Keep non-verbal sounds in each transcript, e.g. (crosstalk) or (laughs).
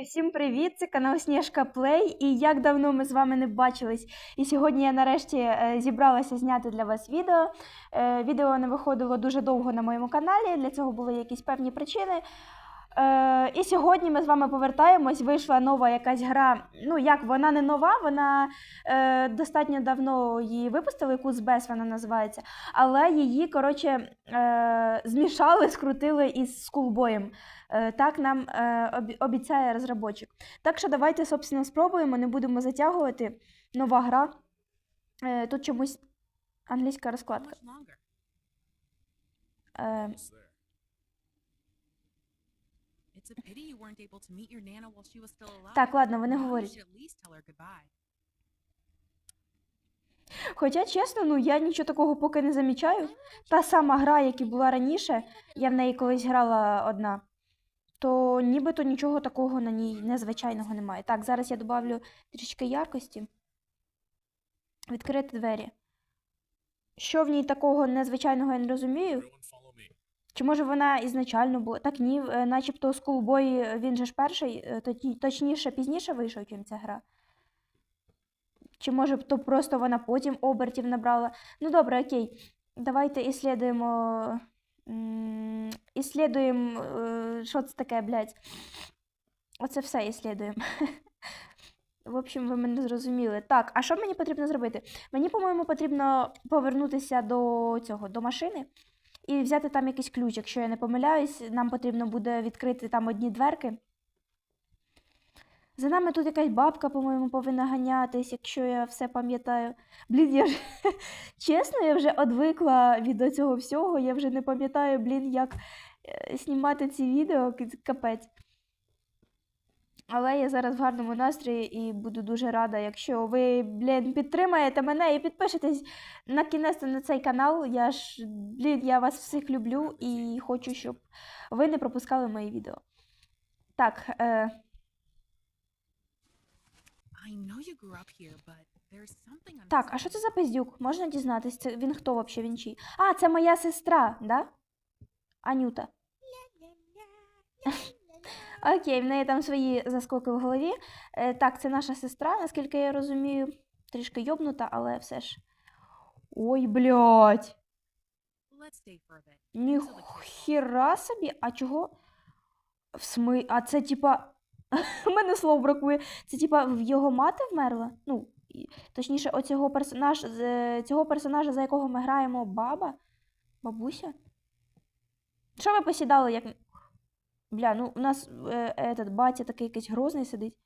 Всім привіт! Це канал Сніжка Плей. І як давно ми з вами не бачились. І сьогодні я нарешті е, зібралася зняти для вас відео. Е, Відео не виходило дуже довго на моєму каналі. Для цього були якісь певні причини. Е, І сьогодні ми з вами повертаємось. Вийшла нова якась гра. Ну як вона не нова, вона е, достатньо давно її випустили. Кузбес вона називається. Але її коротше е, змішали, скрутили із скулбоєм. Е, Так нам е, обіцяє розробочик. Так що давайте, собственно, спробуємо, не будемо затягувати. Нова гра. Е, Тут чомусь англійська розкладка. Е, It's a pity you weren't able to meet your Nana while she was still alive. Так, ладно, вони говорять. should at least tell her goodbye. Хоча, чесно, ну я нічого такого поки не замічаю. Та сама гра, як і була раніше, я в неї колись грала одна. То нібито нічого такого на ній незвичайного немає. Так, зараз я добавлю трішки яркості. Відкрити двері. Що в ній такого незвичайного я не розумію. Чи може вона ізначально була? Так ні, е, начебто Schoolboy, він же ж перший, е, точніше, пізніше вийшов, чим ця гра. Чи може то просто вона потім обертів набрала? Ну добре, окей. Давайте іслідуємо. Іслідуємо. е, Що це таке, блядь? Оце все іслідуємо. (laughs) В общем, ви мене зрозуміли. Так, а що мені потрібно зробити? Мені, по-моєму, потрібно повернутися до цього, до машини і взяти там якийсь ключ. Якщо я не помиляюсь, нам потрібно буде відкрити там одні дверки. За нами тут якась бабка, по-моєму, повинна ганятись, якщо я все пам'ятаю. Блін, я ж (laughs) чесно, я вже одвикла від цього всього. Я вже не пам'ятаю, блін, як е, знімати ці відео, капець. Але я зараз в гарному настрої і буду дуже рада, якщо ви, блін, підтримаєте мене і підпишетесь на кінець на цей канал. Я ж, блін, я вас всіх люблю і хочу, щоб ви не пропускали мої відео. Так, е, так, а що це за пиздюк? Можна дізнатись? Це він хто взагалі? Він чий? А, це моя сестра, да? Анюта. (laughs) Окей, в неї там свої заскоки в голові. Е, так, це наша сестра, наскільки я розумію. Трішки йобнута, але все ж. Ой, блядь. Ніхіра собі, а чого? В сми... А це типа. (laughs) У мене слов бракує. Це типа в його мати вмерла? Ну, точніше, оцього персонаж... цього персонажа, за якого ми граємо, баба? Бабуся? Що ви посідали, як. Бля, ну у нас е, этот батя такий якийсь грозний сидить.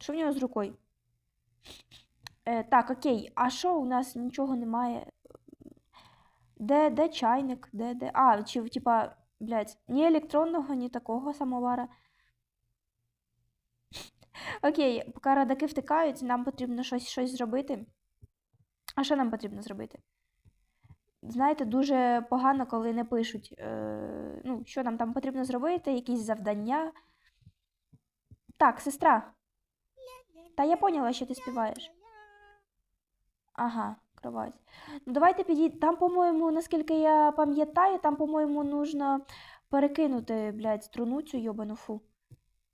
Що в нього з рукою? Е, так, окей, а що у нас нічого немає? Де, де чайник? Де, де? А, чи, типа, блядь, ні електронного, ні такого самовара. Окей, поки радаки втикають, нам потрібно щось, щось зробити. А що нам потрібно зробити? Знаєте, дуже погано, коли не пишуть, е, ну, що нам там потрібно зробити, якісь завдання. Так, сестра. Та я поняла, що ти співаєш. Ага, кровать. Ну давайте підійдемо. Там, по-моєму, наскільки я пам'ятаю, там, по-моєму, нужно перекинути, блядь, струну цю йобану фу.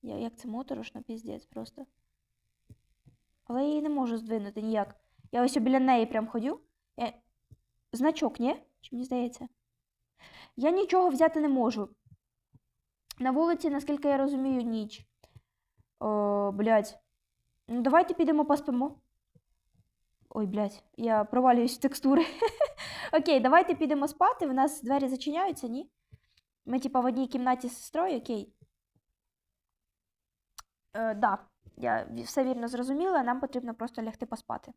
Я, як це моторошно, піздець просто. Але я її не можу здвинути ніяк. Я ось біля неї прям ходю. Я... Значок, ні? Чи мені здається? Я нічого взяти не можу. На вулиці, наскільки я розумію, ніч. О, блядь. Ну, давайте підемо поспимо. Ой, блядь, я провалююсь в текстури. (laughs) Окей, давайте підемо спати. В нас двері зачиняються, ні? Ми, типа, в одній кімнаті з сестрою, окей. Е, да, я все вірно зрозуміла, нам потрібно просто лягти поспати.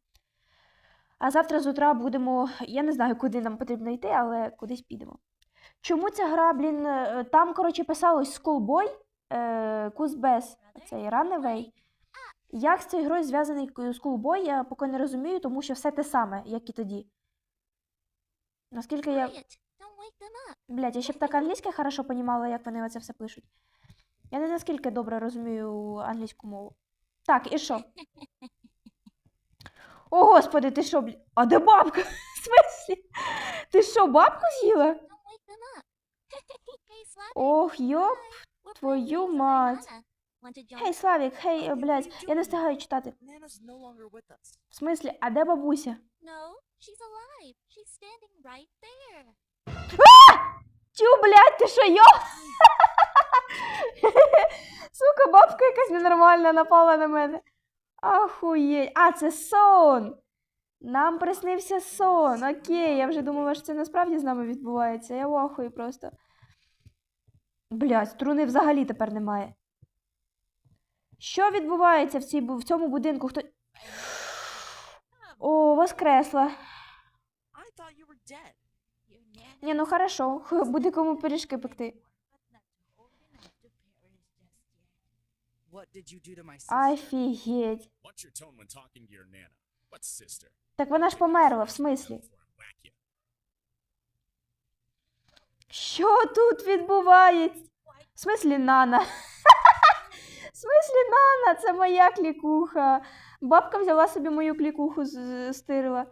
А завтра з утра будемо. Я не знаю, куди нам потрібно йти, але кудись підемо. Чому ця гра, блін, е, там, коротше, писалось Schoolboy, е, Кузбес, цей Runaway. Як з цією грою зв'язаний Schoolboy, я поки не розумію, тому що все те саме, як і тоді. Наскільки я. Блять, я ще б так англійське хорошо понімала, як вони оце все пишуть. Я не наскільки добре розумію англійську мову. Так, і що? (laughs) О, господи, ти що, блін? А де бабка? (laughs) В смислі? Ти що, бабку з'їла? Slappy. (laughs) Ох, йоп, твою мать. Join? Славік, гей, е, блядь, я не встигаю читати. В смислі, а де бабуся? There. Тю, блядь, ти що, йо? (laughs) Сука, бабка якась ненормальна напала на мене. Ахуєть. А, це сон. Нам приснився сон. Окей, я вже думала, що це насправді з нами відбувається. Я в ахуї просто. Блядь, струни взагалі тепер немає. Що відбувається в, цій, в цьому будинку? Хто. О, воскресла. Ні, ну хорошо, буде кому пиріжки пекти. but not old enough to perish just yet. What did you do to my sister? Офігеть. Watch your tone when talking to your nana. What sister? Так вона ж померла, в смислі? Що тут відбувається? В смислі Нана? (laughs) В смислі Нана? Це моя клікуха. Бабка взяла собі мою клікуху, стирила.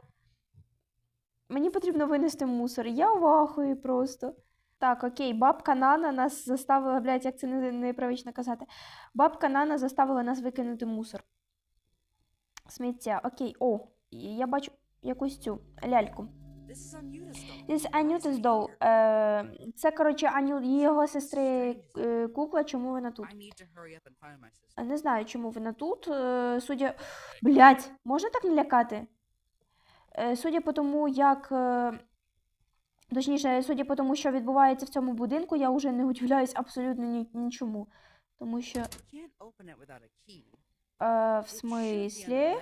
Мені потрібно винести мусор. Я в ахуї просто. Так, окей, бабка Нана нас заставила, блядь, як це не- непривично казати. Бабка Нана заставила нас викинути мусор. Сміття. Окей, о, я бачу якусь цю ляльку. This is Anuta's doll. Е, це, коротше, Аню, його сестри е, кукла, чому вона тут? Не знаю, чому вона тут. Е, судя. Блять, можна так не лякати? Е, судя по тому, як. Точніше, судя по тому, що відбувається в цьому будинку, я вже не удивляюсь абсолютно ні, нічому. Тому що. Е, в смислі?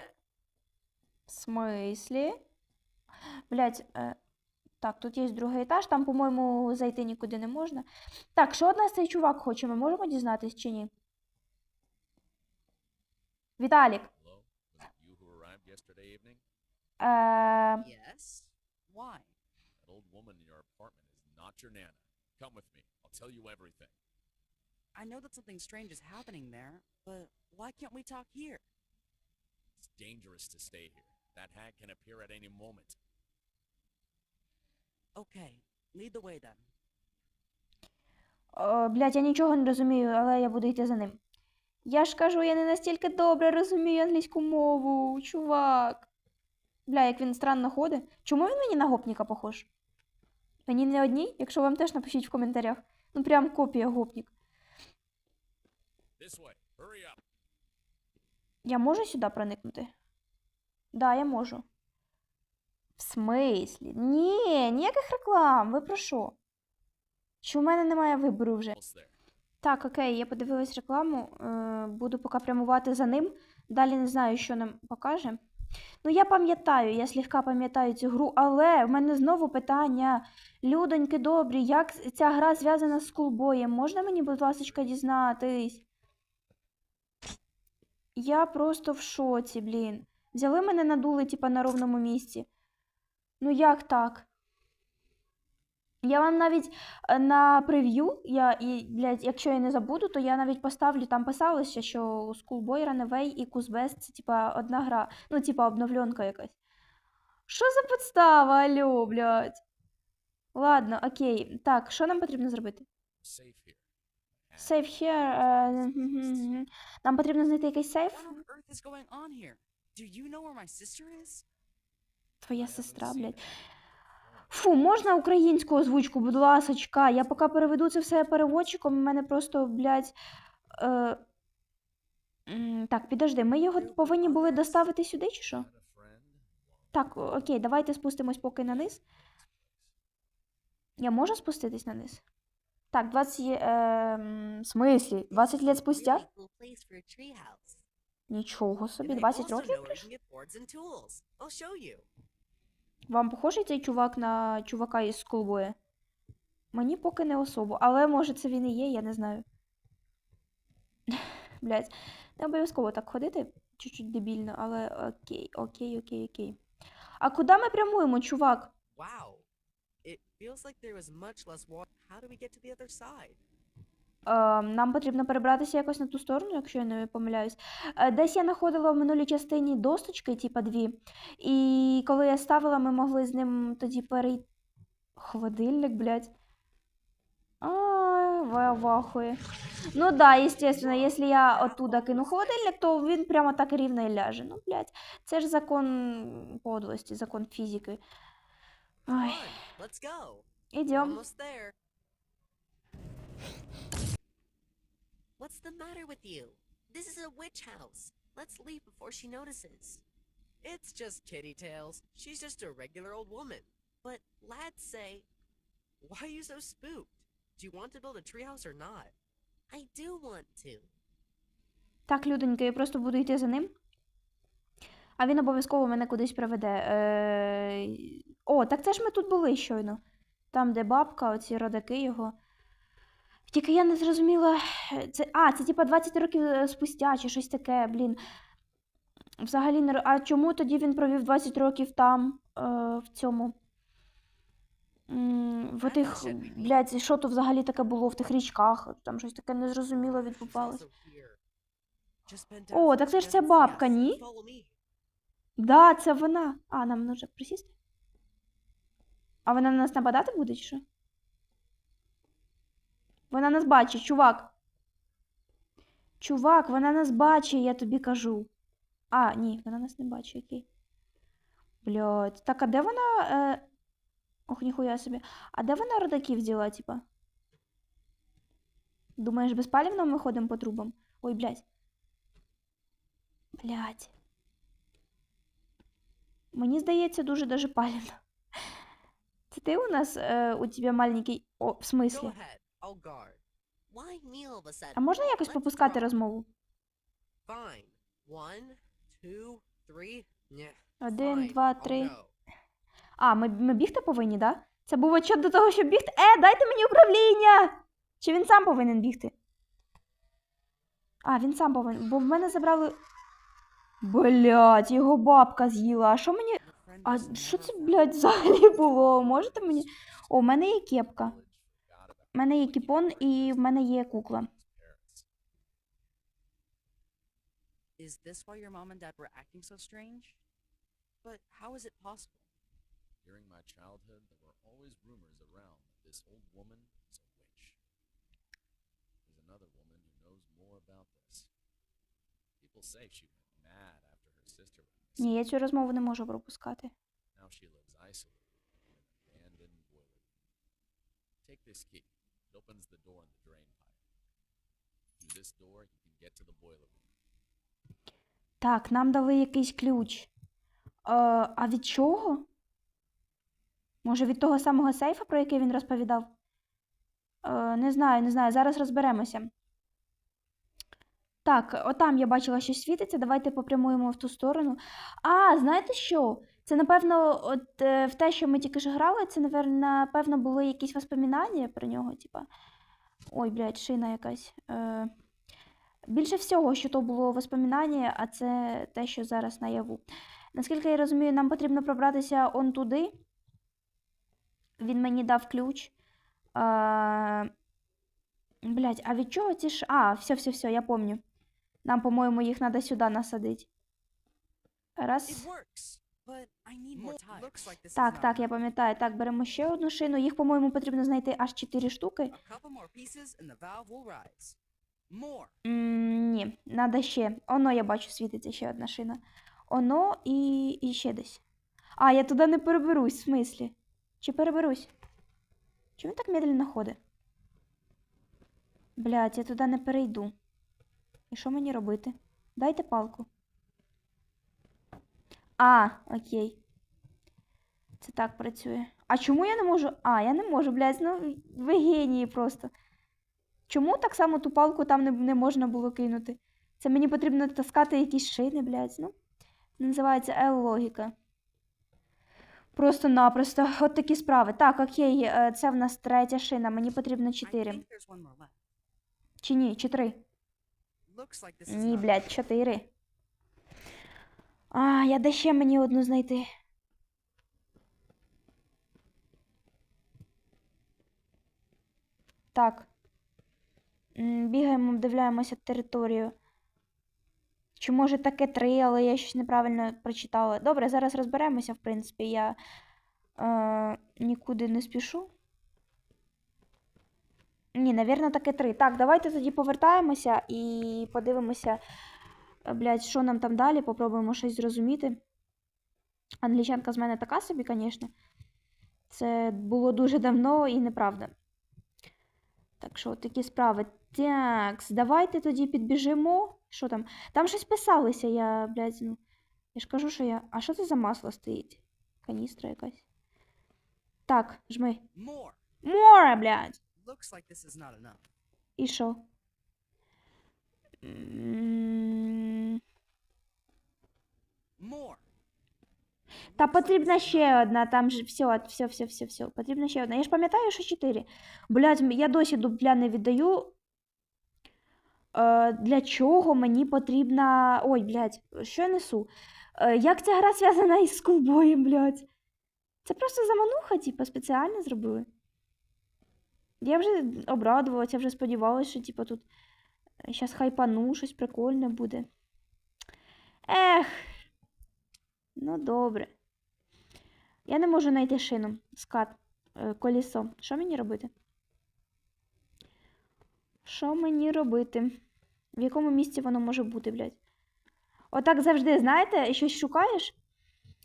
В смислі? Блять, е, так, тут є другий етаж, там, по-моєму, зайти нікуди не можна. Так, що од нас цей чувак хоче, ми можемо дізнатись чи ні? Віталік. Е, Yes? Why? That old woman in your your nana. Come with me. I'll tell you everything. I know that something strange is happening there, but why can't we talk here? It's dangerous to stay here. That hag can appear at any moment. Okay, lead the way then. О, блядь, я нічого не розумію, але я буду йти за ним. Я ж кажу, я не настільки добре розумію англійську мову, чувак. Бля, як він странно ходить. Чому він мені на гопніка похож? Мені не одній? Якщо вам теж напишіть в коментарях. Ну прям копія гопнік. Я можу сюди проникнути? Да, я можу. В смислі? Ні, ніяких реклам. Ви про що? Що в мене немає вибору вже. Так, окей, я подивилась рекламу. Е, буду поки прямувати за ним. Далі не знаю, що нам покаже. Ну, я пам'ятаю, я слегка пам'ятаю цю гру, але в мене знову питання. Людоньки добрі, як ця гра зв'язана з кулбоєм? Можна мені, будь ласка, дізнатись? Я просто в шоці, блін. Взяли мене надули, типа, на ровному місці. Ну як так? Я вам навіть е, на прев'ю, я, і, блядь, якщо я не забуду, то я навіть поставлю, там писалося, що Schoolboy, Runaway і Кузбес це типа одна гра. Ну, типа обновленка якась. Що за подстава, алло, блядь? Ладно, окей. Так, що нам потрібно зробити? Safe here. Hag here. е. Нам потрібно знайти якийсь сейф. Твоя сестра, блядь. Фу, можна українську озвучку, будь ласочка. Я поки переведу це все переводчиком, у мене просто, блядь. Е... Так, підожди, ми його повинні були доставити сюди, чи що? Так, окей, давайте спустимось поки на низ. Я можу спуститись на низ? Так, 20... Е... В смислі? 20 лет спустя? Нічого собі, 20 років? Вам похожий цей чувак на чувака із Скулбоя? Мені поки не особо, але може це він і є, я не знаю. (laughs) Блять, не обов'язково так ходити, чуть-чуть дебільно, але окей, окей, окей, окей. А куди ми прямуємо, чувак? Wow. It feels like there was much less water. How do we get to the other side? Е, нам потрібно перебратися якось на ту сторону, якщо я не помиляюсь. Е, десь я знаходила в минулій частині досточки, типа дві. І коли я ставила, ми могли з ним тоді перейти. Холодильник, блядь. А, я. Ну да, естественно, если я оттуда кину холодильник, то він прямо так рівно і ляже. Ну, блядь, це ж закон подлості, закон фізики. Ой, ідем. What's the matter with you? This is a witch house. Let's leave before she notices. It's just kitty tails. She's just a regular old woman. But lads say, why are you so spooked? Do you want to build a treehouse or not? I do want to. Так, людонька, я просто буду йти за ним. А він обов'язково мене кудись приведе. Е... О, так це ж ми тут були щойно. Там, де бабка, оці родаки його. Тільки я не зрозуміла. Це... А, це типа 20 років е, спустя чи щось таке, блін. Взагалі не. А чому тоді він провів 20 років там, е, в цьому? В тих, блядь, що то взагалі таке було в тих річках? Там щось таке незрозуміло відбувалось. О, так це ж ця бабка, ні? Да, це вона. А, нам нужно присісти? А вона на нас нападати буде, чи що? Вона нас бачить, чувак. Чувак, вона нас бачить, я тобі кажу. А, ні, вона нас не бачить, окей. Блядь. Так, а де вона. Е... Ох, ніхуя собі. А де вона родаків взяла, типа? Думаєш, безпалівно ми ходимо по трубам? Ой, блядь. Блядь. Мені здається, дуже даже палівно. Це ти у нас е, у тебе маленький. О, в смислі? А можна якось Let's попускати розмову? Один, два, три. А, ми, ми бігти повинні, да? Це був отчет до того, щоб бігти. Е, дайте мені управління! Чи він сам повинен бігти? А, він сам повинен. Бо в мене забрали. Блять, його бабка з'їла. А що мені. А що це, блядь, взагалі було? Можете мені. О, в мене є кепка. В мене є кіпон і в мене є кукла. Is this why your mom and dad were acting so strange? But how is it possible? During my childhood, there were always rumors around that this old woman is a witch. There's another woman who knows more about this. People say she went mad after her sister went missing. Ні, я цю розмову не можу пропускати. Now she lives isolated in an abandoned boiler. Take this key. It opens the door in the drain pipe. Through this door, you can get to the boiler room. Так, нам дали якийсь ключ. Е, а від чого? Може, від того самого сейфа, про який він розповідав? Е, не знаю, не знаю. Зараз розберемося. Так, отам я бачила, що світиться. Давайте попрямуємо в ту сторону. А, знаєте що? Це, напевно, от е, в те, що ми тільки що грали, це, напевно, були якісь воспоминання про нього, типа. Ой, блядь, шина якась. Е, Більше всього, що то було воспоминання, а це те, що зараз наяву. Наскільки я розумію, нам потрібно пробратися он туди. Він мені дав ключ. А... Блять, а від чого ці ж. А, все, все, все, я помню. Нам, по-моєму, їх треба сюди насадити. Раз. Так, так, я пам'ятаю. Так, беремо ще одну шину. Їх, по-моєму, потрібно знайти аж 4 штуки. М, ні, треба ще. Оно, я бачу, світиться ще одна шина. Оно і, і ще десь. А, я туди не переберусь, в смислі? Чи переберусь? Чому він так медленно ходить? Блядь, я туди не перейду. І що мені робити? Дайте палку. А, окей. Це так працює. А чому я не можу. А, я не можу, блядь, ну ви генії просто. Чому так само ту палку там не, не можна було кинути? Це мені потрібно таскати якісь шини, блядь. Ну, називається L-логіка. Просто-напросто. От такі справи. Так, окей, е, це в нас третя шина. Мені потрібно чотири. Чи ні? Чи три? Is Ні, блядь, чотири. А, я де ще мені одну знайти. Так. Бігаємо, обдивляємося територію. Чи може таке три, але я щось неправильно прочитала. Добре, зараз розберемося, в принципі, я е, нікуди не спішу. Ні, навірно, таки три. Так, давайте тоді повертаємося і подивимося, блядь, що нам там далі, попробуємо щось зрозуміти. Англічанка з мене така собі, звісно. Це було дуже давно і неправда. Так що, такі справи. Так, давайте тоді підбіжимо. Що там? Там щось писалося, я, блядь, ну. Я ж кажу, що я. А що це за масло стоїть? Каністра якась. Так, жми. More! Море, блядь! Looks like this is not enough. І що? Та потрібна ще одна, там ж все, все, все, все, все. Потрібна ще одна. Я ж пам'ятаю, що чотири. Блядь, я досі дупля не віддаю. Е, для чого мені потрібна. Ой, блядь, що я несу? Е, як ця гра зв'язана із скулбоєм, блядь? Це просто замануха, типу, спеціально зробили. Я вже обрадувалася, я вже сподівалася, що, типу, тут зараз хайпану, щось прикольне буде. Ех. Ну, добре. Я не можу знайти шину, скат, е, колесо. Що мені робити? Що мені робити? В якому місці воно може бути, блядь? Отак завжди, знаєте, щось шукаєш,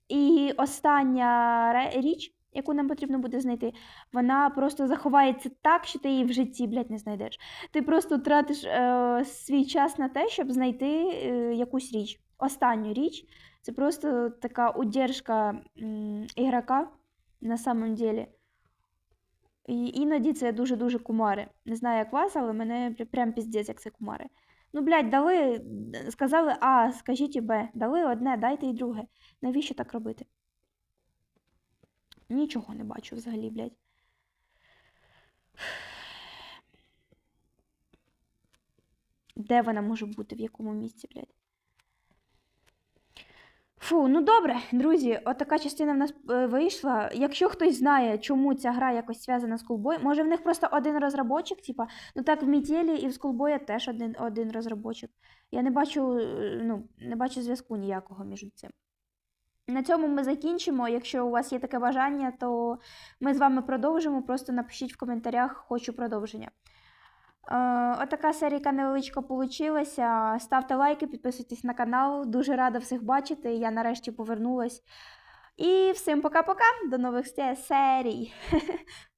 і остання річ, яку нам потрібно буде знайти, вона просто заховається так, що ти її в житті, блядь, не знайдеш. Ти просто тратиш е, свій час на те, щоб знайти е, якусь річ. Останню річ. Це просто така удержка м, ігрока на самом деле. І іноді це дуже-дуже кумари. Не знаю, як вас, але мене прям піздець, як це кумари. Ну, блядь, дали, сказали А, скажіть і Б. Дали одне, дайте і друге. Навіщо так робити? Нічого не бачу взагалі, блядь. Де вона може бути, в якому місці, блядь? Фу, ну добре, друзі, отака частина в нас е, вийшла. Якщо хтось знає, чому ця гра якось зв'язана з Кулбой, може в них просто один розробочик, типа, ну так в Мітєлі і в Скулбоя теж один, один розробочик. Я не бачу, е, ну, не бачу зв'язку ніякого між цим. На цьому ми закінчимо. Якщо у вас є таке бажання, то ми з вами продовжимо. Просто напишіть в коментарях хочу продовження. Е, Отака серійка невеличко получилася. Ставте лайки, підписуйтесь на канал. Дуже рада всіх бачити. Я нарешті повернулась. І всім пока-пока. До нових серій. (laughs)